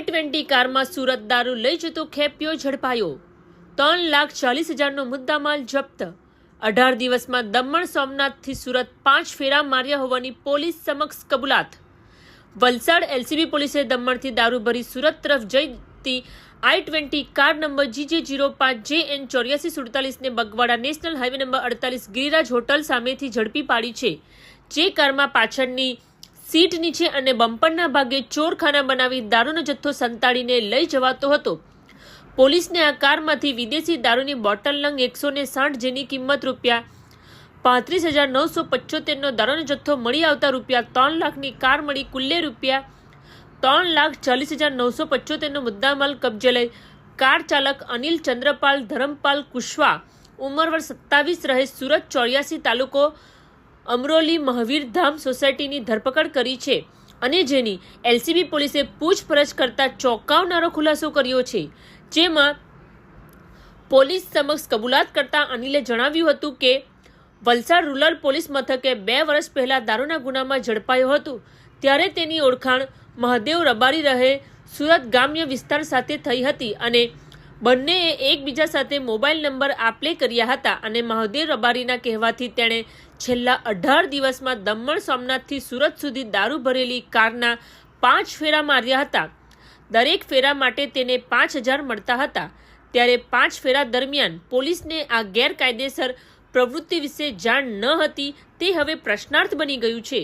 Twenty કારમાં સુરત દારૂ લઈ જતો ખેપિયો ઝડપાયો. ત્રણ લાખ ચાલીસ હજારનો મુદ્દામાલ જપ્ત. અઢાર દિવસમાં દમણ સોમનાથથી સુરત પાંચ ફેરા માર્યા હોવાની પોલીસ સમક્ષ કબૂલાત. વલસાડ એલસીબી પોલીસે દમણથી દારૂ ભરી સુરત તરફ જઈતી I twenty car number GJ zero પાંચ જે એન ચોર્યાસી સુડતાલીસને બગવાડા નેશનલ હાઈવે નંબર અડતાલીસ ગિરિરાજ હોટલ સામેથી ઝડપી પાડી છે. જે કારમાં પાછળની સીટ નીચે અને બમ્પરના ભાગે ચોરખાના બનાવી દારૂનો જથ્થો સંતાડીને લઈ જવાતો હતો. પોલીસને આ કારમાંથી વિદેશી દારૂની બોટલ નંગ એકસો સાઠ જેની કિંમત રૂપિયા પાંત્રીસ હજાર નવસો પંચોતેરનો દારૂનો જથ્થો મળી આવતા રૂપિયા ત્રણ લાખની કાર મળી કુલ્લે રૂપિયા ત્રણ લાખ ચાલીસ હજાર નવસો પંચોતેરનો મુદ્દામાલ કબજે લઈ કાર ચાલક અનિલ ચંદ્રપાલ ધરમપાલ કુશવા ઉંમર વર્ષ સત્તાવીસ રહે સુરત ચોર્યાસી તાલુકો અમરોલી મહાવીર ધામ સોસાયટીની ધરપકડ કરી છે અને જેની એલસીબી પોલીસે પૂછપરછ કરતા ચોંકાવનારો ખુલાસો કર્યો છે. જેમાં પોલીસ સમક્ષ કબૂલાત કરતા અનિલે જણાવ્યું હતું કે, વલસાડ રૂરલ પોલીસ મથકે બે વર્ષ પહેલા દારૂના ગુનામાં ઝડપાયો હતો. ત્યારે તેની ઓળખાણ મહાદેવ રબારી રહે સુરત ગ્રામ્ય વિસ્તાર સાથે થઈ હતી અને બંનેએ એકબીજા સાથે મોબાઈલ નંબર આપલે કર્યા હતા અને મહાદેવ રબારીના કહેવાથી તેણે છેલ્લા અઢાર દિવસમાં દમણ સોમનાથથી સુરત સુધી દારૂ ભરેલી કારના પાંચ ફેરા માર્યા હતા. દરેક ફેરા માટે તેને પાંચ હજાર મળતા હતા. ત્યારે પાંચ ફેરા દરમિયાન પોલીસને આ ગેરકાયદેસર પ્રવૃત્તિ વિશે જાણ ન હતી, તે હવે પ્રશ્નાર્થ બની ગયું છે.